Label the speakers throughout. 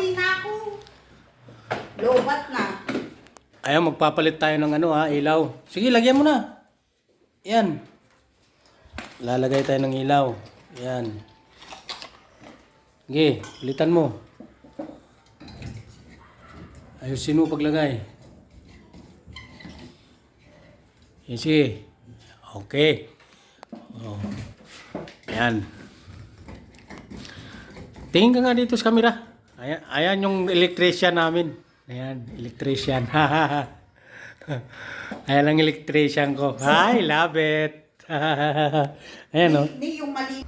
Speaker 1: Pauwi na ako. Lobat na.
Speaker 2: Ayaw, magpapalit tayo ng ano ha, ilaw. Sige, lagyan mo na. Yan. Lalagay tayo ng ilaw. Yan. Sige, palitan mo. Ayusin mo paglagay. Yan, sige. Okay. Oh. Yan. Tingin ka nga dito sa camera. Ayan, ayan yung electrician namin. Ayan, electrician. ayan ang electrician ko. Hi, love it. ayan oh.
Speaker 1: Hindi yung mali.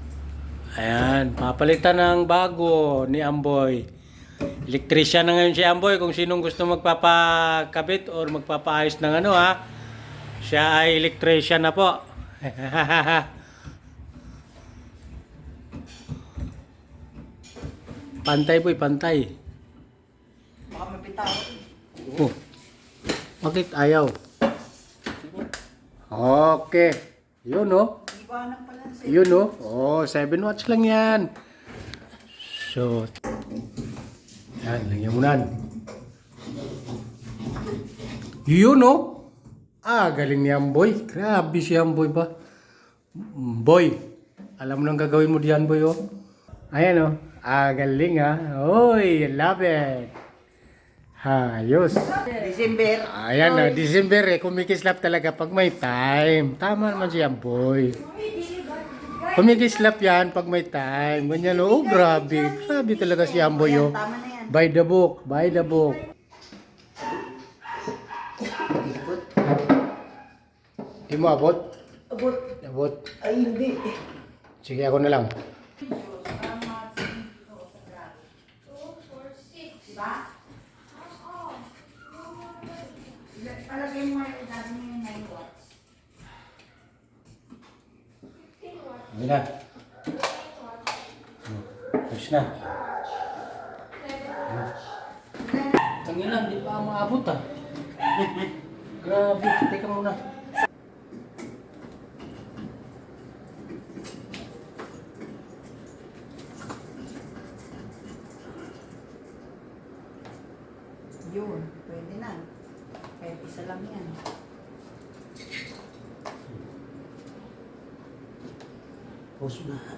Speaker 2: Ayan, papalitan ng bago ni Amboy. Electrician na ngayon si Amboy kung sinong gusto magpapakabit or magpapaayos ng ano ha. Siya ay electrician na po. pantay boy, pantay.
Speaker 1: Baka mapitaw.
Speaker 2: Oh. Bakit ayaw? Okay. Yun oh.
Speaker 1: Hindi ko alam pala.
Speaker 2: Yun oh. Oh, 7 watts lang yan. So, yan, lagyan mo na. Yun oh. Ah, galing ni Amboy. Grabe si Amboy ba? Boy, alam mo nang gagawin mo diyan, boy oh. Ayan oh. Ah, galing ha. Oy, love it. Hayos.
Speaker 1: December.
Speaker 2: Ayan na, December eh, kumikislap talaga pag may time. Tama naman si Amboy. Kumikislap yan pag may time. Ganyan, oh, grabe. Grabe talaga si Amboy, oh. By the book, by the book. Di mo abot?
Speaker 1: Abot.
Speaker 2: Abot.
Speaker 1: Ay, hindi.
Speaker 2: Sige, ako na lang.
Speaker 1: Diba? Palagay mo yung dami mo yung 9 watts.
Speaker 2: Hindi na. Hmm. Tapos na. Tangina, hindi pa maabot ah. Grabe, teka muna.
Speaker 1: Yun, pwede na. Kahit isa lang yan.
Speaker 2: Pause na.